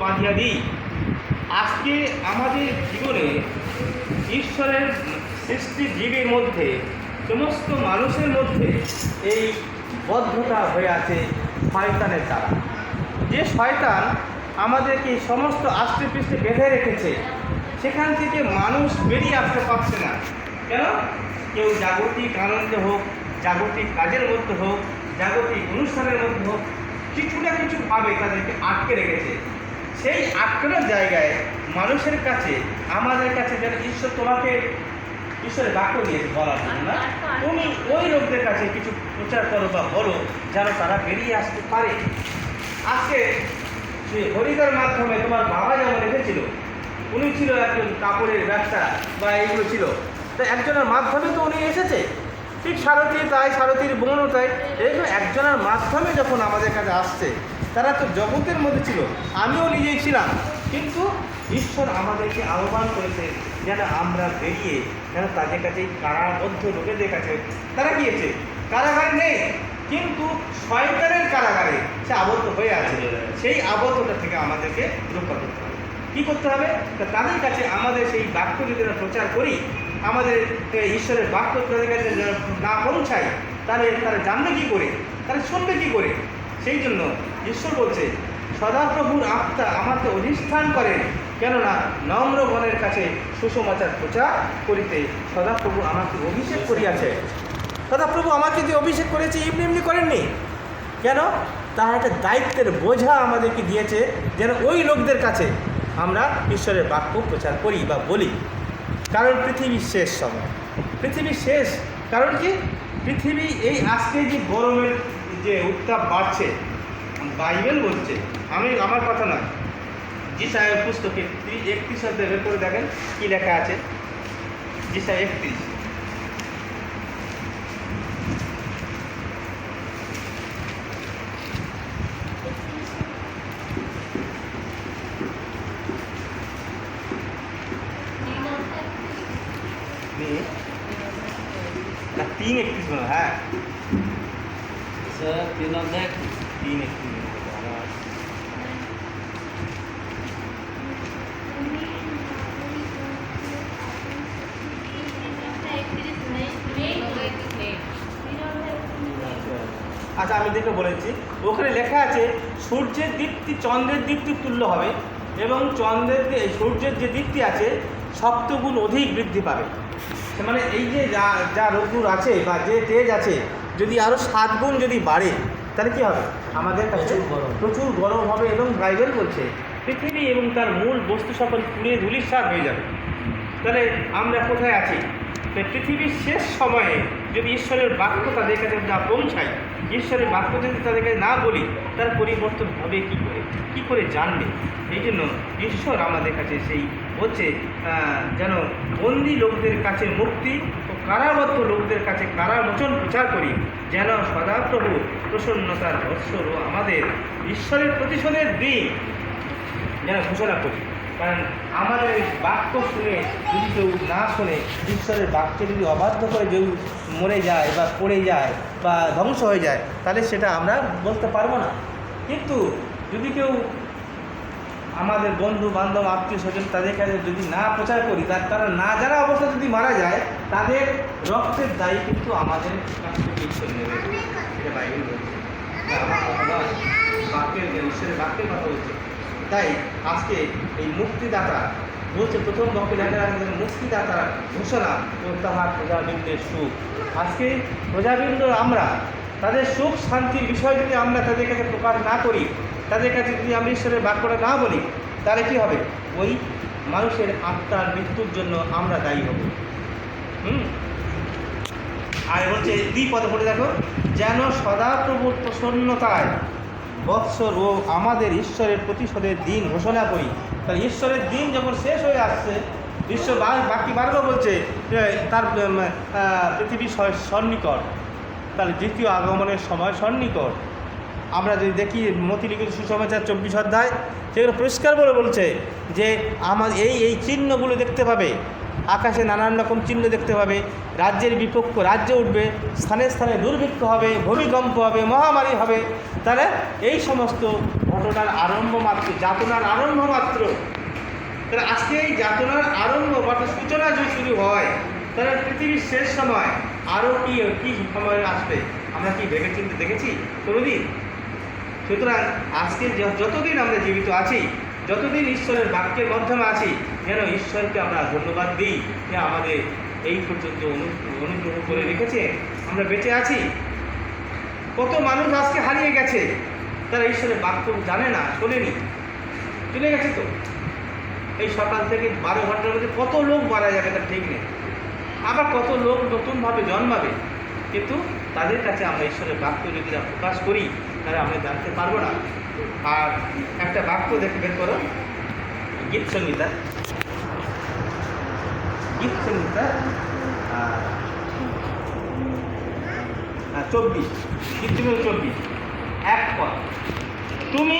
বাঁধিয়া দিই। আজকে আমাদের জীবনে ঈশ্বরের সৃষ্টি জীবের মধ্যে, সমস্ত মানুষের মধ্যে এই বদ্ধতা হয়ে আছে শয়তানের দ্বারা। যে শয়তান আমাদেরকে সমস্ত আষ্টে পৃষ্ঠে বেঁধে রেখেছে, সেখান থেকে মানুষ বেরিয়ে আসতে পারছে না। কেন? কেউ জাগতিক আনন্দে হোক, জাগতিক কাজের মধ্যে হোক, জাগতিক অনুষ্ঠানের মধ্যে হোক, কিছু না কিছুভাবে তাদেরকে আটকে রেখেছে। সেই আটকানোর জায়গায় মানুষের কাছে আমাদের কাছে যেন ঈশ্বর তোমাকে ঈশ্বরের বাক্য দিয়েছে বলার জন্য না? তুমি ওই লোকদের কাছে কিছু প্রচার করো বা বলো যেন তারা বেরিয়ে আসতে পারে। আজকে যে হরিদার মাধ্যমে তোমার বাবা যেমন রেখেছিল উনি ছিল একজন কাপড়ের ব্যবসা বা এইগুলো ছিল। তো একজনের মাধ্যমে তো উনি এসেছে। ঠিক সারথী তাই সারথীর বোনও তাই। এইগুলো একজনের মাধ্যমে যখন আমাদের কাছে আসছে তারা তো জগতের মধ্যে ছিল। আমিও নিজেই ছিলাম। কিন্তু ঈশ্বর আমাদেরকে আহ্বান করেছে যেন আমরা বেরিয়ে যেন তাদের কাছে কারাবদ্ধ লোকেদের কাছে তারা গিয়েছে। কারাগারে নেই, কিন্তু শয়তানের কারাগারে সে আবদ্ধ হয়ে আছে। সেই আবদ্ধটা থেকে আমাদেরকে রক্ষা করতে হবে। কী করতে হবে? তাদের কাছে আমাদের সেই বাক্য যদি আমরা প্রচার করি, আমাদের ঈশ্বরের বাক্য তাদের কাছে না পৌঁছায় তাহলে তারা জানবে কী করে? তারা শুনবে কী করে? সেই জন্য ঈশ্বর বলছে, সদাপ্রভুর আত্মা আমাকে অধিষ্ঠান করেন, কেননা নম্রগণের কাছে সুসমাচার প্রচার করিতে সদাপ্রভু আমাকে অভিষেক করিয়াছে। সদাপ্রভু আমাকে যে অভিষেক করেছে, এমনি এমনি করেননি। কেন? তার একটা দায়িত্বের বোঝা আমাদেরকে দিয়েছে, যেন ওই লোকদের কাছে আমরা ঈশ্বরের বাক্য প্রচার করি বা বলি। কারণ পৃথিবীর শেষ সময়। পৃথিবীর শেষ কারণ কি? পৃথিবী এই আজকে যে গরমের যে উত্তাপ বাড়ছে, বাইবেল বলছে, আমি, আমার কথা নয়। জি সাহেব পুস্তকে ত্রিশ, একত্রিশ অধ্যায় বের করে দেখেন, কী লেখা আছে? জি সাহেব একত্রিশ। তিন একত্রিশ হ্যাঁ। তিন অধ্যায় তিন আমার আচ্ছা আমি দেখে বলেছি ওখানে লেখা আছে, সূর্যের দীপ্তি চন্দ্রের দীপ্তি তুল্য হবে এবং চন্দ্রের সূর্যের যে দীপ্তি আছে, সপ্তগুণ অধিক বৃদ্ধি পাবে। মানে এই যে যা যা রোদ্দুর আছে বা যে তেজ আছে যদি আরও সাত গুণ যদি বাড়ে তাহলে কী হবে? আমাদের কাছে প্রচুর গরম। হবে এবং বাইবেল বলছে পৃথিবী এবং তার মূল বস্তু সকল পুড়ে ধুলিস্বাদ হয়ে যাবে। তাহলে আমরা কোথায় আছি? পৃথিবীর শেষ সময়ে যদি ঈশ্বরের বাক্য তাদের কাছে না পৌঁছায় ঈশ্বরের বাক্য যদি তাদের কাছে না বলি, তার পরিবর্তন হবে কি করে? কি করে জানবে? এই জন্য ঈশ্বর আমাদের কাছে সেই হচ্ছে যেন বন্দি লোকদের কাছে মুক্তি ও কারাবদ্ধ লোকদের কাছে কারামোচন প্রচার করি, যেন সদাপ্রভু প্রসন্নতার বৎসর ও আমাদের ঈশ্বরের প্রতিশোধের দিন। যেন ঘোষণা করি। কারণ আমাদের বাক্য শুনে যদি কেউ না শোনে, ঈশ্বরের বাক্যে যদি অবাধ্য করে কেউ মরে যায় বা পড়ে যায় বা ধ্বংস হয়ে যায়, তাহলে সেটা আমরা বলতে পারব না। কিন্তু যদি কেউ আমাদের বন্ধু, বান্ধব, আত্মীয় স্বজন তাদের কাছে যদি না প্রচার করি, তার তারা না জানা অবস্থা যদি মারা যায়, তাদের রক্তের দায়ী কিন্তু আমাদের কাছ থেকে ঈশ্বর নেবে এটা বলছে। বাক্যের কথা বলছে। তাই আজকে এই মুক্তিদাতা বলছে প্রথম আছে মুক্তিদাতার ঘোষণা ও তাহার প্রজাবৃন্দের সুখ। আজকে প্রজাবৃন্দ আমরা, তাদের সুখ, শান্তির বিষয় যদি আমরা তাদের কাছে প্রকাশ না করি, তাদের কাছে যদি আমরা ঈশ্বরের বাক্যটা না বলি, তাহলে কী হবে? ওই মানুষের আত্মার মৃত্যুর জন্য আমরা দায়ী হব। হুম? আর বলছে দুই পদ পড়ে দেখো, যেন সদাপ্রভুর প্রসন্নতায় বৎসর ও আমাদের ঈশ্বরের প্রতিশোধের দিন ঘোষণা করি। তাহলে ঈশ্বরের দিন যখন শেষ হয়ে আসছে ঈশ্বর বাকি বারবার বলছে তার উম, আহ, পৃথিবী সন্নিকট তাহলে দ্বিতীয় আগমনের সময় সন্নিকট আমরা যদি দেখি মতিলিখিত সুসমাচার চব্বিশ অধ্যায় সেগুলো পরিষ্কার বলে বলছে যে আমার এই এই চিহ্নগুলো দেখতে পাবে। আকাশে নানান রকম চিহ্ন দেখতে পাবে, রাজ্যের বিপক্ষ রাজ্যে উঠবে, স্থানে স্থানে দুর্ভিক্ষ হবে, ভূমিকম্প হবে, মহামারী হবে। তাহলে এই সমস্ত ঘটনার আরম্ভ মাত্র, যাতনার আরম্ভ মাত্র। তাহলে আজকে এই যাতনার আরম্ভ বা সূচনা যদি শুরু হয়, তাহলে পৃথিবীর শেষ সময় আরও কি, কী সময় আসবে? আমরা কি ভেবে চিন্তে দেখেছি? কোনোদিন? সুতরাং আজকে যতদিন আমরা জীবিত আছি, যতদিন ঈশ্বরের বাক্যের মাধ্যমে আছি যেন ঈশ্বরকে আমরা ধন্যবাদ দিই যে আমাদের এই পর্যন্ত অনু- অনুগ্রহ করে রেখেছে। আমরা বেঁচে আছি। কত মানুষ আজকে হারিয়ে গেছে, তারা ঈশ্বরের বাক্য জানে না, শোনেনি। চলে গেছে তো। এই সকাল থেকে বারো ঘণ্টার মধ্যে কত লোক মারা যাবে তার ঠিক নেই। আবার কত লোক নতুনভাবে জন্মাবে। কিন্তু তাদের কাছে আমরা ঈশ্বরের বাক্য যদি না প্রকাশ করি, তাহলে আমরা জানতে পারব না। আর একটা বাক্য দেখে বের করো। গীত সংহিতা চব্বিশ সংহিতা চব্বিশ এক পদ তুমি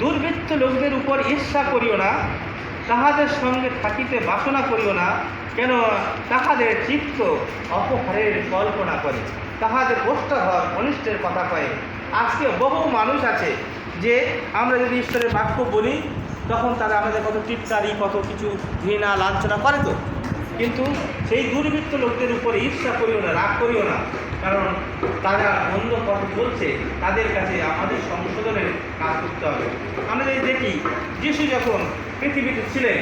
দুর্বৃত্ত লোকদের উপর ঈর্ষা করিও না, তাহাদের সঙ্গে থাকিতে বাসনা করিও না, কেন তাহাদের চিত্ত অপহারের কল্পনা করে, তাহাদের ওষ্ঠাধর অনিষ্টের কথা কয়। আজকে বহু মানুষ আছে যে আমরা যদি ঈশ্বরের বাক্য বলি, তখন তারা আমাদের কত টিটকারি কত কিছু ঘৃণা, লাঞ্ছনা করে তো। কিন্তু সেই দুর্বৃত্ত লোকদের উপরে ঈর্ষা করিও না, রাগ করিও না। কারণ তারা অন্য কথা বলছে তাদের কাছে আমাদের সংশোধনের কাজ করতে হবে। আমরা যদি দেখি, যিশু যখন পৃথিবীতে ছিলেন,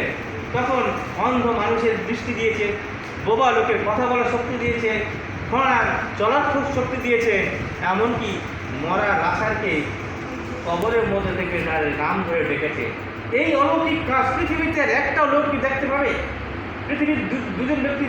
তখন অন্ধ মানুষের দৃষ্টি দিয়েছে, বোবা লোকের কথা বলার শক্তি দিয়েছে খরার চলার খুব শক্তি দিয়েছে, এমনকি মরা রাখারকে কবরের মধ্যে থেকে তার নাম ধরে ডেকেছে। এই অলৌকিক কাজ পৃথিবীতে একটাও লোক কি দেখতে পাবে? পৃথিবীর দু- দুজন ব্যক্তি